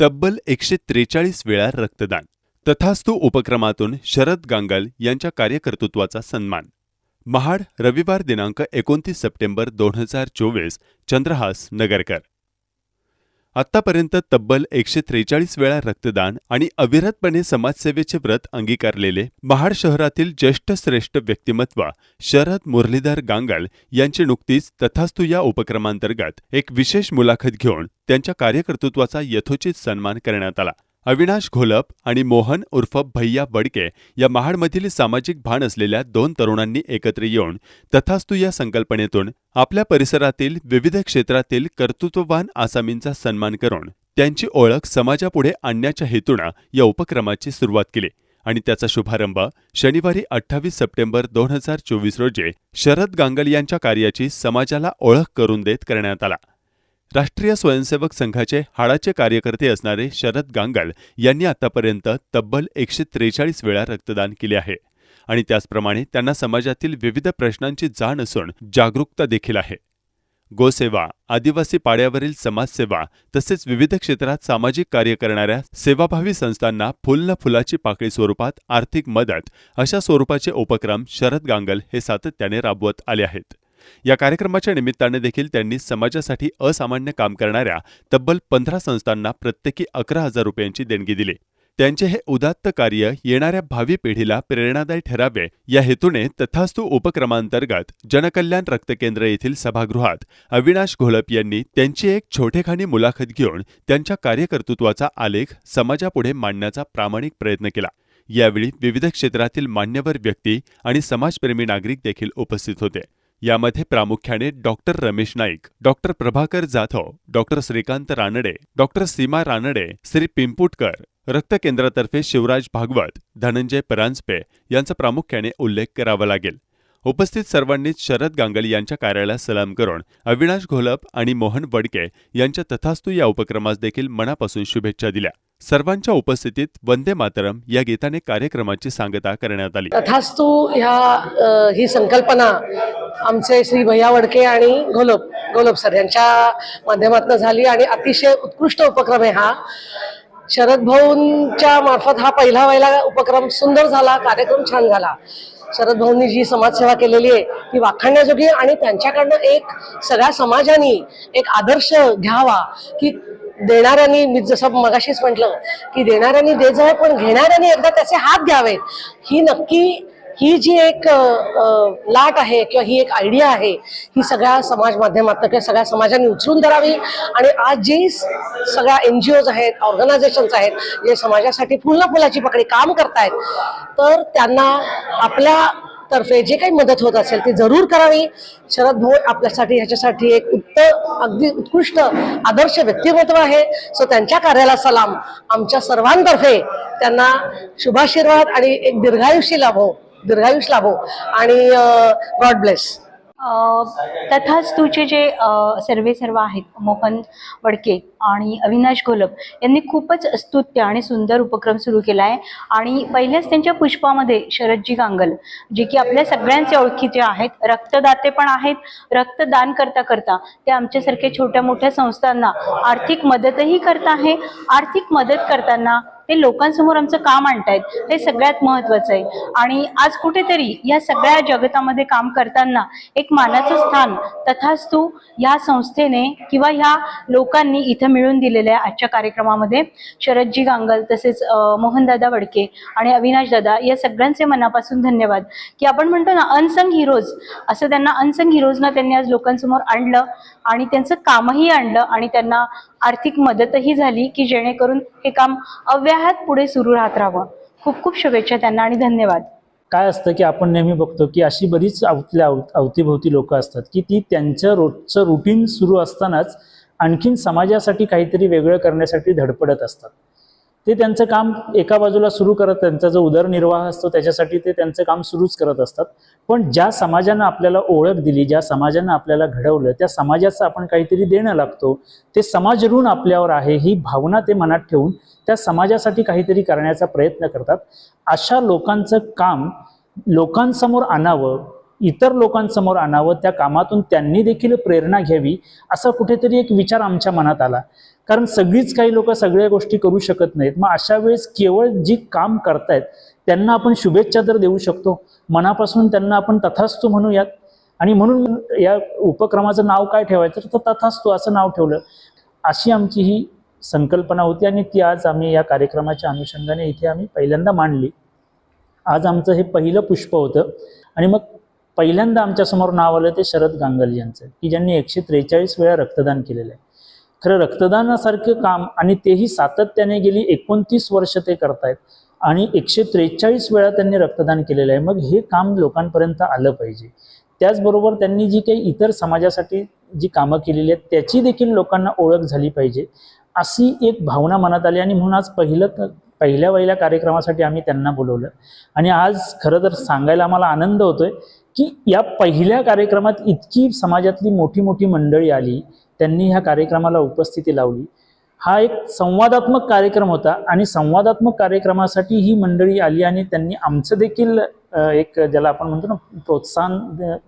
तब्बल एकशे त्रेचाळीस वेळा रक्तदान. तथास्तु उपक्रमातून शरद गांगल यांच्या कार्यकर्तृत्वाचा सन्मान. महाड रविवार दिनांक एकोणतीस सप्टेंबर दोन हजार चोवीस चंद्रहास नगरकर. आत्तापर्यंत तब्बल एकशे त्रेचाळीस वेळा रक्तदान आणि अविरतपणे समाजसेवेचे व्रत अंगीकारलेले महाड शहरातील ज्येष्ठ श्रेष्ठ व्यक्तिमत्व शरद मुरलीधर गांगाळ यांची नुकतीच तथास्तू या उपक्रमांतर्गत एक विशेष मुलाखत घेऊन त्यांच्या कार्यकर्तृत्वाचा यथोचित सन्मान करण्यात आला. अविनाश घोलप आणि मोहन उर्फ भैया बडके या महाडमधील सामाजिक भान असलेल्या दोन तरुणांनी एकत्र येऊन तथास्तू या संकल्पनेतून आपल्या परिसरातील विविध क्षेत्रातील कर्तृत्ववान आसामींचा सन्मान करून त्यांची ओळख समाजापुढे आणण्याच्या हेतूनं या उपक्रमाची सुरुवात केली. आणि त्याचा शुभारंभ शनिवारी अठ्ठावीस सप्टेंबर दोन हजार चोवीस रोजी शरद गांगल यांच्या कार्याची समाजाला ओळख करून देत करण्यात आला. राष्ट्रीय स्वयंसेवक संघाचे हाडाचे कार्यकर्ते असणारे शरद गांगल यांनी आतापर्यंत तब्बल एकशे त्रेचाळीस वेळा रक्तदान केले आहे. आणि त्याचप्रमाणे त्यांना समाजातील विविध प्रश्नांची जाण असून जागरूकता देखील आहे. गोसेवा आदिवासी पाड्यावरील समाजसेवा तसेच विविध क्षेत्रात सामाजिक कार्य करणाऱ्या सेवाभावी संस्थांना फुल न फुलाची पाकळी स्वरूपात आर्थिक मदत अशा स्वरूपाचे उपक्रम शरद गांगल हे सातत्याने राबवत आले आहेत. या कार्यक्रमाच्या निमित्ताने देखील त्यांनी समाजासाठी असामान्य काम करणाऱ्या तब्बल पंधरा संस्थांना प्रत्येकी अकरा हजार रुपयांची देणगी दिली. त्यांचे हे उदात्त कार्य येणाऱ्या भावी पिढीला प्रेरणादायी ठरावे या हेतूने तथास्तू उपक्रमांतर्गत जनकल्याण रक्तकेंद्र येथील सभागृहात अविनाश घोळप यांनी त्यांची एक छोटेखानी मुलाखत घेऊन त्यांच्या कार्यकर्तृत्वाचा आलेख समाजापुढे मांडण्याचा प्रामाणिक प्रयत्न केला. यावेळी विविध क्षेत्रातील मान्यवर व्यक्ती आणि समाजप्रेमी नागरिक देखील उपस्थित होते. यामध्ये प्रामुख्याने doctor Ramesh Naik doctor Prabhakar Jadhav doctor Shrikant Ranade doctor Seema Ranade Shri Pimputkar रक्त केंद्रातर्फे शिवराज भागवत धनंजय परांजपे यांचा प्रामुख्याने उल्लेख करावा लागेल. उपस्थित सर्वांनीच शरद गांगल यांच्या कार्याला सलाम करून अविनाश घोलप आणि मोहन वडके यांच्या तथास्तू या उपक्रमास देखील मनापासून शुभेच्छा दिल्या. सर्वांच्या उपस्थितीत वंदे मातरम या गीताने कार्यक्रमाची सांगता करण्यात आली. तथास्तू ह्या ही संकल्पना आमचे श्री भैया वडके आणि घोलप घोलप सर यांच्या माध्यमातून झाली आणि अतिशय उत्कृष्ट उपक्रम आहे हा. शरद भाऊंच्या मार्फत हा पहिला पहिला उपक्रम सुंदर झाला कार्यक्रम छान झाला. शरद भाऊंनी जी समाजसेवा केलेली आहे ती वाखाणण्याजोगी आहे आणि त्यांच्याकडनं एक सगळ्या समाजाने एक आदर्श घ्यावा की देणाऱ्यांनी मी जसं मगाशीच म्हटलं की देणाऱ्यांनी दे जावे पण घेणाऱ्यांनी एकदा त्याचे हात घ्यावेत. ही नक्की ही जी एक लाट आहे किंवा ही एक आयडिया आहे ही सगळ्या समाज माध्यमातनं किंवा सगळ्या समाजाने उचलून धरावी. आणि आज जी सगळ्या एन जी ओज आहेत ऑर्गनायझेशन्स आहेत जे समाजासाठी फुलना फुलाची पकडी काम करतायत तर त्यांना आपल्या तर्फे जे काही मदत होत असेल ती जरूर करावी. शरद भाऊ आपल्यासाठी ह्याच्यासाठी एक उत्तम अगदी उत्कृष्ट आदर्श व्यक्तिमत्व आहे. सो त्यांच्या कार्याला सलाम. आमच्या सर्वांतर्फे त्यांना शुभाशीर्वाद आणि एक दीर्घायुष्य लाभो दीर्घायुष लाभो. आणि गॉड ब्लेस तथाच तुझे जे सर्वे सर्व आहेत मोहन वडके आणि अविनाश घोलप यांनी खूपच स्तुत्य आणि सुंदर उपक्रम सुरू केला आहे आणि पहिल्याच त्यांच्या पुष्पामध्ये शरदजी गांगल जे की आपल्या सगळ्यांचे ओळखीचे आहेत रक्तदाते पण आहेत. रक्तदान करता करता ते आमच्यासारख्या छोट्या मोठ्या संस्थांना आर्थिक मदतही करत आहे. आर्थिक मदत करताना ते लोकांसमोर आमचं काम आणतायत हे सगळ्यात महत्त्वाचं आहे. आणि आज कुठेतरी या सगळ्या जगतामध्ये काम करताना एक मानाचं स्थान तथास्तू ह्या संस्थेने किंवा ह्या लोकांनी इथं मिळून दिलेलं आहे आजच्या कार्यक्रमामध्ये शरदजी गांगल तसेच मोहनदादा वडके आणि अविनाशदादा या सगळ्यांचे मनापासून धन्यवाद. की आपण म्हणतो ना अनसंग हिरोज असं त्यांना अनसंग हिरोजना त्यांनी आज लोकांसमोर आणलं आणि त्यांचं कामही आणलं आणि त्यांना आर्थिक मदतही झाली की जेणेकरून हे काम अव्याहत पुढे सुरू राहत राहावं. खूप खूप शुभेच्छा त्यांना आणि धन्यवाद. काय असतं की आपण नेहमी बघतो की अशी बरीच आपल्या अवतीभोवती लोक असतात की ती त्यांचं रोजचं रुटीन सुरू असतानाच आणखीन समाजासाठी काहीतरी वेगळं करण्यासाठी धडपडत असतात. ते त्यांचं काम एका बाजूला सुरू करत त्यांचा जो उदरनिर्वाह असतो त्याच्यासाठी ते त्यांचं काम सुरूच करत असतात. पण ज्या समाजानं आपल्याला ओळख दिली ज्या समाजानं आपल्याला घडवलं त्या समाजाचं आपण काहीतरी देणं लागतो ते समाज ऋण आपल्यावर आहे ही भावना ते मनात ठेवून त्या समाजासाठी काहीतरी करण्याचा प्रयत्न करतात. अशा लोकांचं काम लोकांसमोर आणावं इतर लोकांसमोर आणावं त्या कामातून त्यांनी देखील प्रेरणा घ्यावी असा कुठेतरी एक विचार आमच्या मनात आला. कारण सगळीच काही लोक सगळ्या गोष्टी करू शकत नाहीत. मग अशा वेळेस केवळ जी काम करतायत त्यांना आपण शुभेच्छा तर देऊ शकतो. मनापासून त्यांना आपण तथास्तू म्हणूयात. आणि म्हणून या उपक्रमाचं नाव काय ठेवायचं? तर तथास्तू असं नाव ठेवलं. अशी आमची ही संकल्पना होती आणि ती आज आम्ही या कार्यक्रमाच्या अनुषंगाने इथे आम्ही पहिल्यांदा मांडली. आज आमचं हे पहिलं पुष्प होतं. आणि मग पहिल्यांदा आमच्यासमोर नाव आलं ते शरद गांगल यांचं की ज्यांनी एकशे त्रेचाळीस वेळा रक्तदान केलेलं आहे. खरं रक्तदानासारखं काम आणि तेही सातत्याने गेली एकोणतीस वर्ष ते करतायत. आणि एकशे त्रेचाळीस वेळा त्यांनी रक्तदान केलेलं आहे. मग हे काम लोकांपर्यंत आलं पाहिजे. त्याचबरोबर त्यांनी जी काही इतर समाजासाठी जी कामं केलेली आहेत त्याची देखील लोकांना ओळख झाली पाहिजे अशी एक भावना मनात आली. आणि म्हणून आज पहिलं पहिल्या वहिल्या कार्यक्रमासाठी आम्ही त्यांना बोलवलं. आणि आज खरं तर सांगायला आम्हाला आनंद होतोय की या पहिल्या कार्यक्रमात इतकी समाजातली मोठी मोठी मंडळी आली. त्यांनी ह्या कार्यक्रमाला उपस्थिती लावली. हा एक संवादात्मक कार्यक्रम होता आणि संवादात्मक कार्यक्रमासाठी ही मंडळी आली आणि त्यांनी आमचं देखील एक ज्याला आपण म्हणतो ना प्रोत्साहन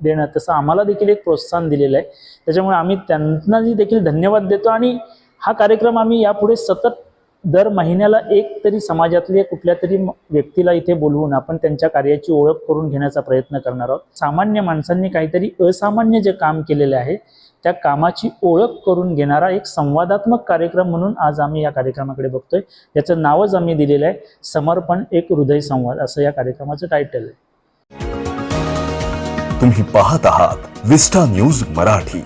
देणं तसं आम्हाला देखील एक प्रोत्साहन दिलेलं आहे. त्याच्यामुळे आम्ही त्यांनाही देखील धन्यवाद देतो आणि हा कार्यक्रम आम्ही यापुढे सतत दर महिन्याला एक तरी समाजातल्या कुठल्या तरी व्यक्तीला इथे बोलवून आपण त्यांच्या कार्याची ओळख करून घेण्याचा प्रयत्न करणार आहोत. सामान्य माणसांनी काहीतरी असामान्य जे काम केलेले आहे त्या कामाची ओळख करून घेणारा एक संवादात्मक कार्यक्रम म्हणून आज आम्ही या कार्यक्रमाकडे बघतोय. याचं नावच आम्ही दिलेलं आहे समर्पण एक हृदय संवाद असं या कार्यक्रमाचं टायटल आहे. तुम्ही पाहत आहात विस्टा न्यूज मराठी.